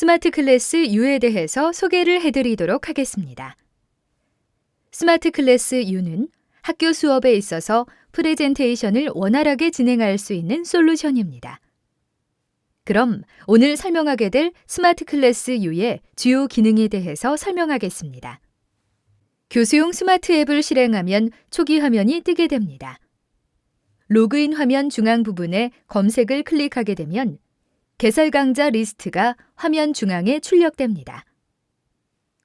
스마트 클래스 U에 대해서 소개를 해드리도록 하겠습니다. 스마트 클래스 U는 학교 수업에 있어서 프레젠테이션을 원활하게 진행할 수 있는 솔루션입니다. 그럼 오늘 설명하게 될 스마트 클래스 U의 주요 기능에 대해서 설명하겠습니다. 교수용 스마트 앱을 실행하면 초기 화면이 뜨게 됩니다. 로그인 화면 중앙 부분에 검색을 클릭하게 되면 개설 강좌 리스트가 화면 중앙에 출력됩니다.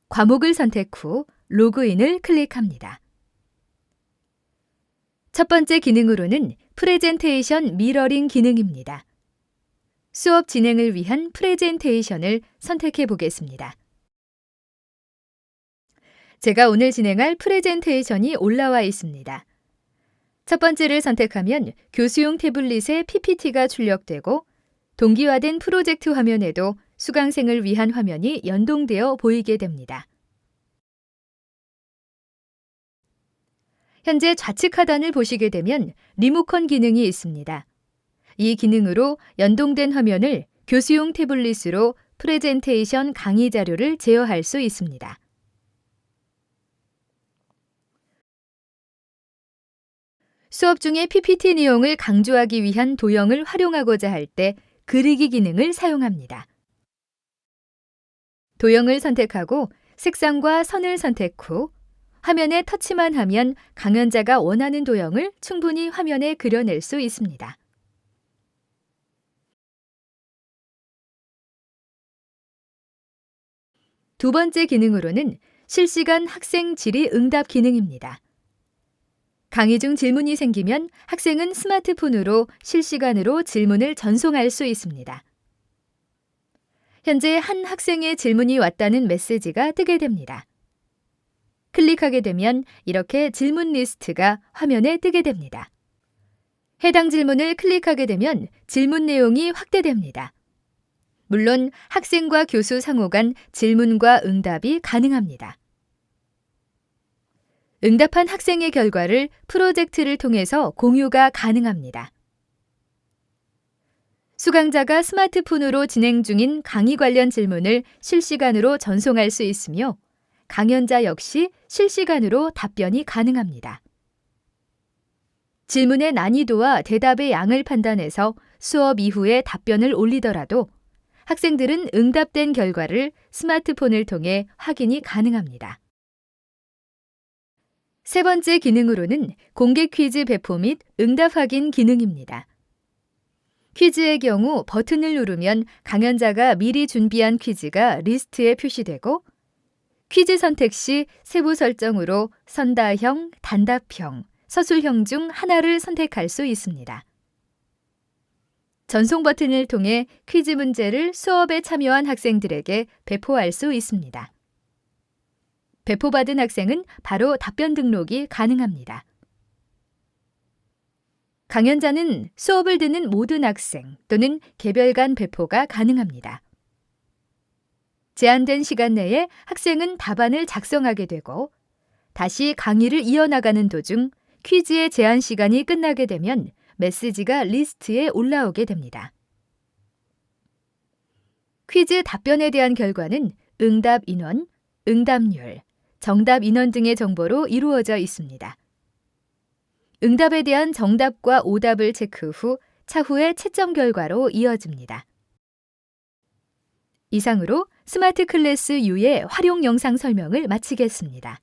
과목을 선택 후 로그인을 클릭합니다. 첫 번째 기능으로는 프레젠테이션 미러링 기능입니다. 수업 진행을 위한 프레젠테이션을 선택해 보겠습니다. 제가 오늘 진행할 프레젠테이션이 올라와 있습니다. 첫 번째를 선택하면 교수용 태블릿에 PPT가 출력되고 동기화된 프로젝트 화면에도 수강생을 위한 화면이 연동되어 보이게 됩니다. 현재 좌측 하단을 보시게 되면 리모컨 기능이 있습니다. 이 기능으로 연동된 화면을 교수용 태블릿으로 프레젠테이션 강의 자료를 제어할 수 있습니다. 수업 중에 PPT 내용을 강조하기 위한 도형을 활용하고자 할 때 그리기 기능을 사용합니다. 도형을 선택하고 색상과 선을 선택 후 화면에 터치만 하면 강연자가 원하는 도형을 충분히 화면에 그려낼 수 있습니다. 두 번째 기능으로는 실시간 학생 질의 응답 기능입니다. 강의 중 질문이 생기면 학생은 스마트폰으로 실시간으로 질문을 전송할 수 있습니다. 현재 한 학생의 질문이 왔다는 메시지가 뜨게 됩니다. 클릭하게 되면 이렇게 질문 리스트가 화면에 뜨게 됩니다. 해당 질문을 클릭하게 되면 질문 내용이 확대됩니다. 물론 학생과 교수 상호 간 질문과 응답이 가능합니다. 응답한 학생의 결과를 프로젝트를 통해서 공유가 가능합니다. 수강자가 스마트폰으로 진행 중인 강의 관련 질문을 실시간으로 전송할 수 있으며 강연자 역시 실시간으로 답변이 가능합니다. 질문의 난이도와 대답의 양을 판단해서 수업 이후에 답변을 올리더라도 학생들은 응답된 결과를 스마트폰을 통해 확인이 가능합니다. 세 번째 기능으로는 공개 퀴즈 배포 및 응답 확인 기능입니다. 퀴즈의 경우 버튼을 누르면 강연자가 미리 준비한 퀴즈가 리스트에 표시되고 퀴즈 선택 시 세부 설정으로 선다형, 단답형, 서술형 중 하나를 선택할 수 있습니다. 전송 버튼을 통해 퀴즈 문제를 수업에 참여한 학생들에게 배포할 수 있습니다. 배포받은 학생은 바로 답변 등록이 가능합니다. 강연자는 수업을 듣는 모든 학생 또는 개별 간 배포가 가능합니다. 제한된 시간 내에 학생은 답안을 작성하게 되고 다시 강의를 이어나가는 도중 퀴즈의 제한 시간이 끝나게 되면 메시지가 리스트에 올라오게 됩니다. 퀴즈 답변에 대한 결과는 응답 인원, 응답률, 정답 인원 등의 정보로 이루어져 있습니다. 응답에 대한 정답과 오답을 체크 후 차후의 채점 결과로 이어집니다. 이상으로 스마트 클래스 U의 활용 영상 설명을 마치겠습니다.